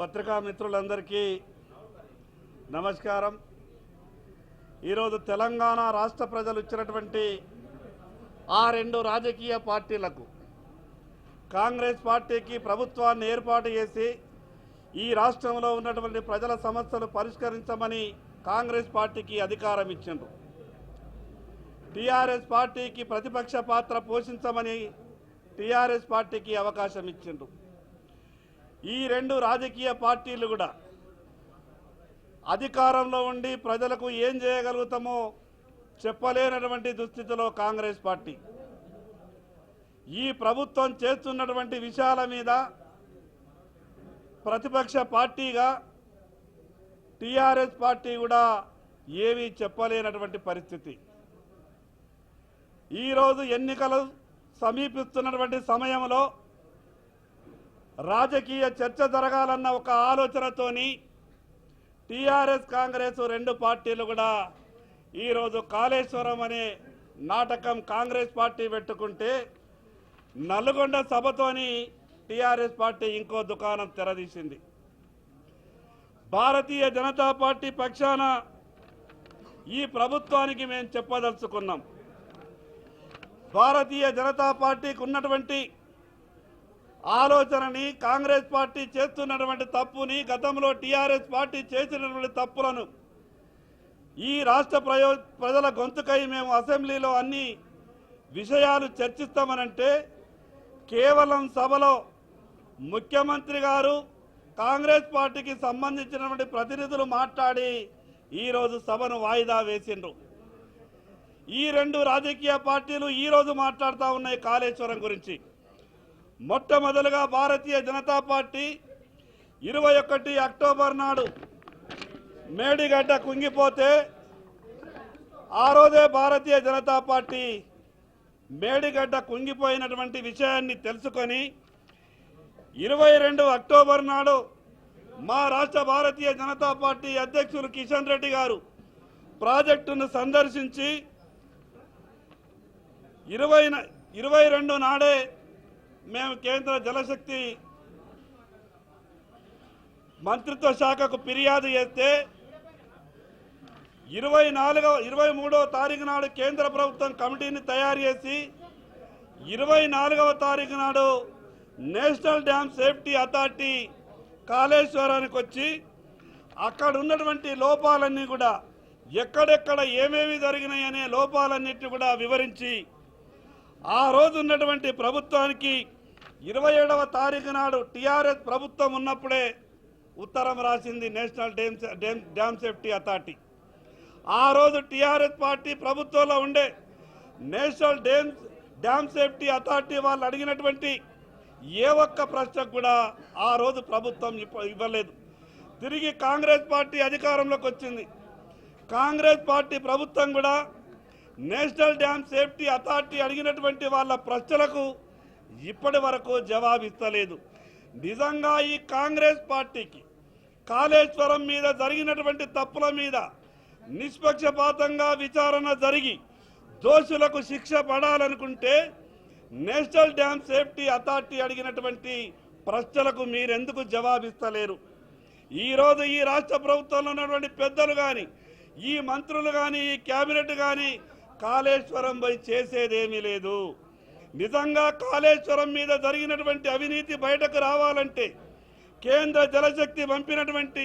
పత్రికా మిత్రులందరికీ నమస్కారం. ఈరోజు తెలంగాణ రాష్ట్ర ప్రజలు ఇచ్చినటువంటి ఆ రెండు రాజకీయ పార్టీలకు కాంగ్రెస్ పార్టీకి ప్రభుత్వాన్ని ఏర్పాటు చేసి ఈ రాష్ట్రంలో ఉన్నటువంటి ప్రజల సమస్యలు పరిష్కరించమని కాంగ్రెస్ పార్టీకి అధికారం ఇచ్చిండ్రు. టీఆర్ఎస్ పార్టీకి ప్రతిపక్ష పాత్ర పోషించమని టీఆర్ఎస్ పార్టీకి అవకాశం ఇచ్చిండ్రు. ఈ రెండు రాజకీయ పార్టీలు కూడా అధికారంలో ఉండి ప్రజలకు ఏం చేయగలుగుతామో చెప్పలేనటువంటి దుస్థితిలో కాంగ్రెస్ పార్టీ. ఈ ప్రభుత్వం చేస్తున్నటువంటి విషయాల మీద ప్రతిపక్ష పార్టీగా టీఆర్ఎస్ పార్టీ కూడా ఏమీ చెప్పలేనటువంటి పరిస్థితి. ఈరోజు ఎన్నికలు సమీపిస్తున్నటువంటి సమయంలో రాజకీయ చర్చ జరగాలన్న ఒక ఆలోచనతోని టీఆర్ఎస్ కాంగ్రెస్ రెండు పార్టీలు కూడా ఈరోజు కాళేశ్వరం అనే నాటకం కాంగ్రెస్ పార్టీ పెట్టుకుంటే నల్గొండ సభతోని టీఆర్ఎస్ పార్టీ ఇంకో దుకాణం తెరదీసింది. భారతీయ జనతా పార్టీ పక్షాన ఈ ప్రభుత్వానికి మేము చెప్పదలుచుకున్నాం. భారతీయ జనతా పార్టీకి ఉన్నటువంటి ఆలోచనని కాంగ్రెస్ పార్టీ చేస్తున్నటువంటి తప్పుని గతంలో టీఆర్ఎస్ పార్టీ చేసినటువంటి తప్పులను ఈ రాష్ట్ర ప్రయో ప్రజల గొంతుకై మేము అసెంబ్లీలో అన్ని విషయాలు చర్చిస్తామనంటే కేవలం సభలో ముఖ్యమంత్రి గారు కాంగ్రెస్ పార్టీకి సంబంధించినటువంటి ప్రతినిధులు మాట్లాడి ఈరోజు సభను వాయిదా వేసిండ్రు. ఈ రెండు రాజకీయ పార్టీలు ఈరోజు మాట్లాడుతూ ఉన్నాయి కాళేశ్వరం గురించి. మొట్టమొదలుగా భారతీయ జనతా పార్టీ ఇరవై ఒకటి అక్టోబర్ నాడు మేడిగడ్డ కుంగిపోతే ఆ రోజే భారతీయ జనతా పార్టీ మేడిగడ్డ కుంగిపోయినటువంటి విషయాన్ని తెలుసుకొని ఇరవై రెండు అక్టోబర్ నాడు మా రాష్ట్ర భారతీయ జనతా పార్టీ అధ్యక్షులు కిషన్ రెడ్డి గారు ప్రాజెక్టును సందర్శించి ఇరవై ఇరవై రెండు నాడే మేము కేంద్ర జలశక్తి మంత్రిత్వ శాఖకు ఫిర్యాదు చేస్తే ఇరవై నాలుగవ ఇరవై మూడవ తారీఖు నాడు కేంద్ర ప్రభుత్వం కమిటీని తయారు చేసి ఇరవై నాలుగవ తారీఖు నాడు నేషనల్ డ్యామ్ సేఫ్టీ అథారిటీ కాళేశ్వరానికి వచ్చి అక్కడ ఉన్నటువంటి లోపాలన్నీ కూడా ఎక్కడెక్కడ ఏమేమి జరిగినాయి అనే లోపాలన్నిటి కూడా వివరించి ఆ రోజు ఉన్నటువంటి ప్రభుత్వానికి ఇరవై ఏడవ తారీఖు నాడు టీఆర్ఎస్ ప్రభుత్వం ఉన్నప్పుడే ఉత్తరం రాసింది national dam dam dam safety authority. ఆ రోజు టీఆర్ఎస్ పార్టీ ప్రభుత్వంలో ఉండే national dam dam safety authority వాళ్ళు అడిగినటువంటి ఏ ఒక్క ప్రశ్నకు కూడా ఆ రోజు ప్రభుత్వం ఇవ్వలేదు. తిరిగి కాంగ్రెస్ పార్టీ అధికారంలోకి వచ్చింది. కాంగ్రెస్ పార్టీ ప్రభుత్వం కూడా నేషనల్ డ్యామ్ సేఫ్టీ అథారిటీ అడిగినటువంటి వాళ్ళ ప్రశ్నలకు ఇప్పటి వరకు జవాబిస్తలేదు నిజంగా ఈ కాంగ్రెస్ పార్టీకి కాళేశ్వరం మీద జరిగినటువంటి తప్పుల మీద నిష్పక్షపాతంగా విచారణ జరిగి దోషులకు శిక్ష పడాలనుకుంటే నేషనల్ డ్యామ్ సేఫ్టీ అథారిటీ అడిగినటువంటి ప్రశ్నలకు మీరెందుకు జవాబిస్తలేరు ఈరోజు ఈ రాష్ట్ర ప్రభుత్వంలో ఉన్నటువంటి పెద్దలు కానీ ఈ మంత్రులు కానీ ఈ కేబినెట్ కానీ కాళేశ్వరం పై చేసేదేమీ లేదు. నిజంగా కాళేశ్వరం మీద జరిగినటువంటి అవినీతి బయటకు రావాలంటే కేంద్ర జలశక్తి పంపినటువంటి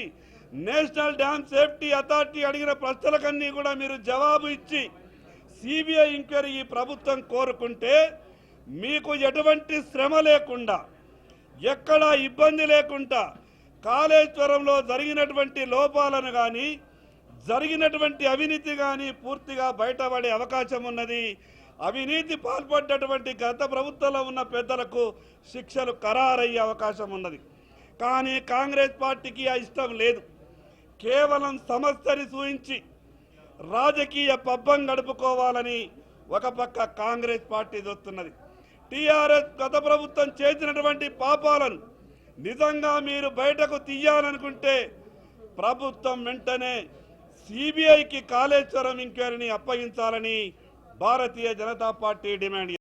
నేషనల్ డ్యామ్ సేఫ్టీ అథారిటీ అడిగిన ప్రశ్నలకన్నీ కూడా మీరు జవాబు ఇచ్చి సిబిఐ ఎంక్వైరీ ఈ ప్రభుత్వం కోరుకుంటే మీకు ఎటువంటి శ్రమ లేకుండా ఎక్కడా ఇబ్బంది లేకుండా కాళేశ్వరంలో జరిగినటువంటి లోపాలను కానీ జరిగినటువంటి అవినీతి కానీ పూర్తిగా బయటపడే అవకాశం ఉన్నది. అవినీతి పాల్పడ్డటువంటి గత ప్రభుత్వంలో ఉన్న పెద్దలకు శిక్షలు ఖరారయ్యే అవకాశం ఉన్నది. కానీ కాంగ్రెస్ పార్టీకి ఆ ఇష్టం లేదు. కేవలం సమస్యని సూచించి రాజకీయ పబ్బం గడుపుకోవాలని ఒక పక్క కాంగ్రెస్ పార్టీ చూస్తున్నది. టీఆర్ఎస్ గత ప్రభుత్వం చేసినటువంటి పాపాలను నిజంగా మీరు బయటకు తీయాలనుకుంటే ప్రభుత్వం వెంటనే సిబిఐకి కాళేశ్వరం ఎంక్వైరీని అప్పగించాలని భారతీయ జనతా పార్టీ డిమాండ్